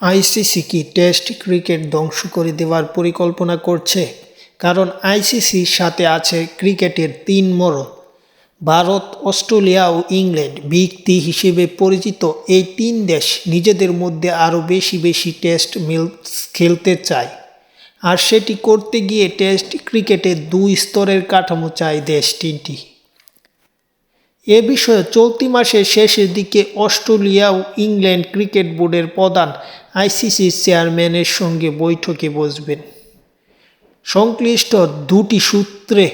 ICC কি test cricket ধ্বংস করে দেওয়ার পরিকল্পনা করছে? কারণ আইসিসির সাথে আছে ক্রিকেটের তিন মরদ ভারত, অস্ট্রেলিয়া ও ইংল্যান্ড বিগ তি হিসেবে পরিচিত এই তিন দেশ নিজেদের মধ্যে আরও বেশি বেশি টেস্ট মিল খেলতে চায়। আর সেটি করতে গিয়ে টেস্ট ক্রিকেটের দুই স্তরের কাঠামো চায় দেশ তিনটি। এ বিষয়ে চলতি মাসের শেষের দিকে অস্ট্রেলিয়া ও ইংল্যান্ড ক্রিকেট বোর্ডের প্রধান আইসিসির চেয়ারম্যানের সঙ্গে বৈঠকে বসবেন। সংশ্লিষ্ট দুটি সূত্রে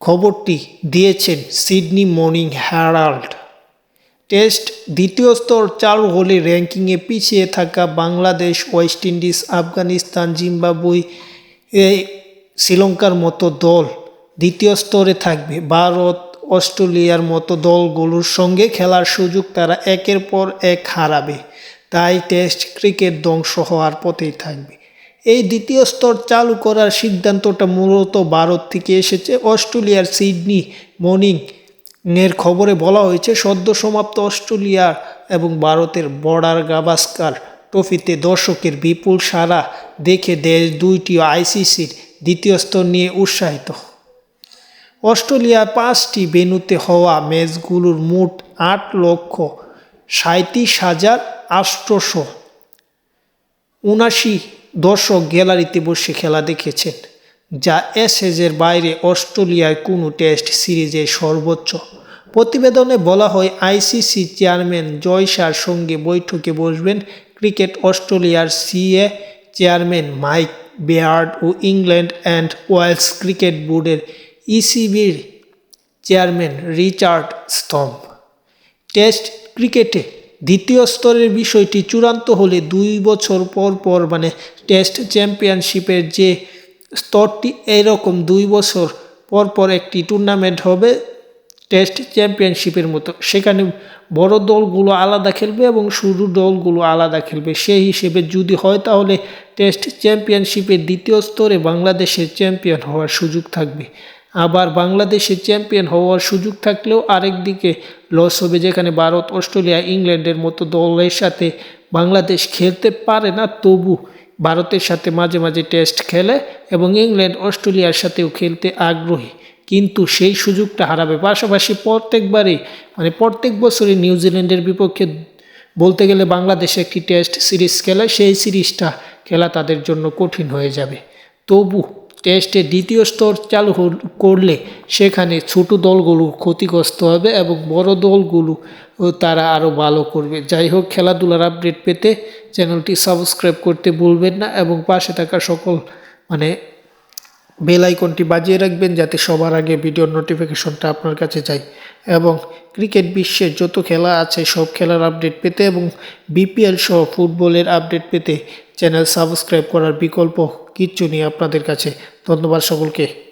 খবরটি দিয়েছেন সিডনি মর্নিং হ্যারাল্ড টেস্ট দ্বিতীয় স্তর চালু হলে র্যাঙ্কিংয়ে পিছিয়ে থাকা Bangladesh, West Indies, Afghanistan Zimbabwe শ্রীলঙ্কার মতো দল দ্বিতীয় স্তরে থাকবে। ভারত অস্ট্রেলিয়ার মতো দলগুলোর সঙ্গে খেলার সুযোগ তারা একের পর এক হারাবে। তাই টেস্ট ক্রিকেট ধ্বংস হওয়ার পথেই থাকবে। এই দ্বিতীয় স্তর চালু করার সিদ্ধান্তটা মূলত ভারত থেকে এসেছে। অস্ট্রেলিয়ার সিডনি মর্নিং এর খবরে বলা হয়েছে, সদ্য সমাপ্ত অস্ট্রেলিয়া এবং ভারতের বর্ডার গাভাস্কার ট্রফিতে দর্শকের বিপুল সারা দেখে দেশ দুইটি আইসিসির দ্বিতীয় স্তর নিয়ে উৎসাহিত। অস্ট্রেলিয়ার পাঁচটি ভেন্যুতে হওয়া ম্যাচগুলোর মোট আট লক্ষ সাঁত্রিশ হাজার আটশোশো উনাশি দর্শক গ্যালারিতে বসে খেলা দেখেছেন, যা এসএজের বাইরে অস্ট্রেলিয়ার কোনো টেস্ট সিরিজের সর্বোচ্চ। প্রতিবেদনে বলা হয়, আইসিসি চেয়ারম্যান জয়সার সঙ্গে বৈঠকে বসবেন ক্রিকেট অস্ট্রেলিয়ার সিএ চেয়ারম্যান মাইক বেয়ার্ড ও ইংল্যান্ড অ্যান্ড ওয়েলস ক্রিকেট বোর্ডের ইসিবির চেয়ারম্যান রিচার্ড স্তম্ভ টেস্ট ক্রিকেটে দ্বিতীয় স্তরের বিষয়টি চূড়ান্ত হলে দুই বছর পর পর মানে টেস্ট চ্যাম্পিয়নশিপের যে স্তরটি এরকম দুই বছর পর পর একটি টুর্নামেন্ট হবে টেস্ট চ্যাম্পিয়নশিপের মতো। সেখানে বড় দলগুলো আলাদা খেলবে এবং শুরু দলগুলো আলাদা খেলবে। সেই হিসেবে যদি হয় তাহলে টেস্ট চ্যাম্পিয়নশিপের দ্বিতীয় স্তরে বাংলাদেশের চ্যাম্পিয়ন হওয়ার সুযোগ থাকবে। আবার বাংলাদেশে চ্যাম্পিয়ন হওয়ার সুযোগ থাকলেও আরেক দিকে লস হবে যেখানে ভারত, অস্ট্রেলিয়া, ইংল্যান্ডের মতো দলের সাথে বাংলাদেশ খেলতে পারে না। তবু ভারতের সাথে মাঝে মাঝে টেস্ট খেলে এবং ইংল্যান্ড, অস্ট্রেলিয়ার সাথেও খেলতে আগ্রহী। কিন্তু সেই সুযোগটা হারাবে। পাশাপাশি প্রত্যেকবারই মানে প্রত্যেক বছরই নিউজিল্যান্ডের বিপক্ষে বলতে গেলে বাংলাদেশে একটি টেস্ট সিরিজ খেলে, সেই সিরিজটা খেলা তাদের জন্য কঠিন হয়ে যাবে। তবু টেস্টে দ্বিতীয় স্তর চালু করলে সেখানে ছোট দলগুলো ক্ষতিগ্রস্ত হবে এবং বড় দলগুলো তারা আরও ভালো করবে। যাই হোক, খেলাধুলার আপডেট পেতে চ্যানেলটি সাবস্ক্রাইব করতে ভুলবেন না এবং পাশে থাকা সকল মানে বেল আইকনটি বাজিয়ে রাখবেন যাতে সবার আগে ভিডিওর নোটিফিকেশনটা আপনার কাছে যায়। এবং ক্রিকেট বিশ্বের যত খেলা আছে, সব খেলার আপডেট পেতে এবং বিপিএল সহ ফুটবলের আপডেট পেতে চ্যানেল সাবস্ক্রাইব করার বিকল্প কিচ্ছু নেই আপনাদের কাছে। ধন্যবাদ সকলকে।